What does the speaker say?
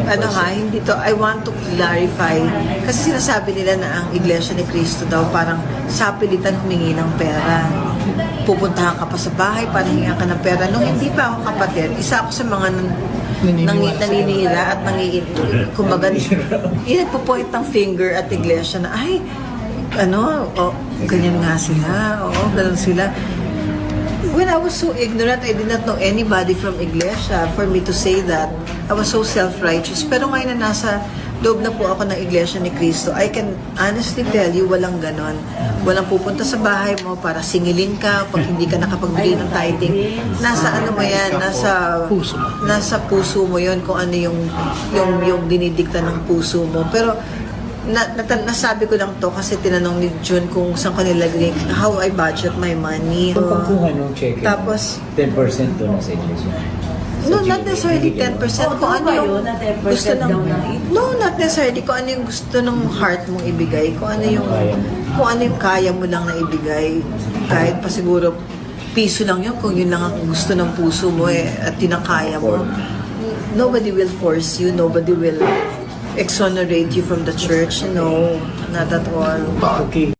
ano ha, hindi to, I want to clarify. Kasi sinasabi nila na ang Iglesia ni Cristo daw parang sapilitan humingi ng pera. Pupuntahan ka pa sa bahay para hingihan ka ng pera. Nung hindi pa ako kapatid, isa ako sa mga nan, nang, naninira at nangiin, kumbaga, yun nagpo-point ng finger at iglesia na, ay, ano, oh, ganyan nga sila, oo, ganun sila. When I was so ignorant, I did not know anybody from Iglesia for me to say that. I was so self-righteous. Pero ngayon na nasa loob na po ako ng Iglesia ni Cristo, I can honestly tell you, walang ganon. Walang pupunta sa bahay mo para singilin ka pag hindi ka nakapagbigay ng tithing. Nasa ano mo yan, nasa Puso. nasa puso mo yon kung ano yung yung yung dinidikta ng puso mo. Pero na, na, nasabi ko lang to kasi tinanong ni June kung saan ko nilagay, how I budget my money. Kung pagkuha ng check, Tapos, 10% doon sa iglesia. no, not necessarily 10%. Oh, kung ano yung yun, na 10% gusto ng, daw no, not necessarily. Kung ano yung gusto ng heart mong ibigay. Kung ano yung, kung ano yung kaya mo lang na ibigay. Kahit pa siguro, piso lang yun kung yun lang ang gusto ng puso mo eh, at yun ang kaya mo. Nobody will force you. Nobody will exonerate you from the church. No, not at all. Okay.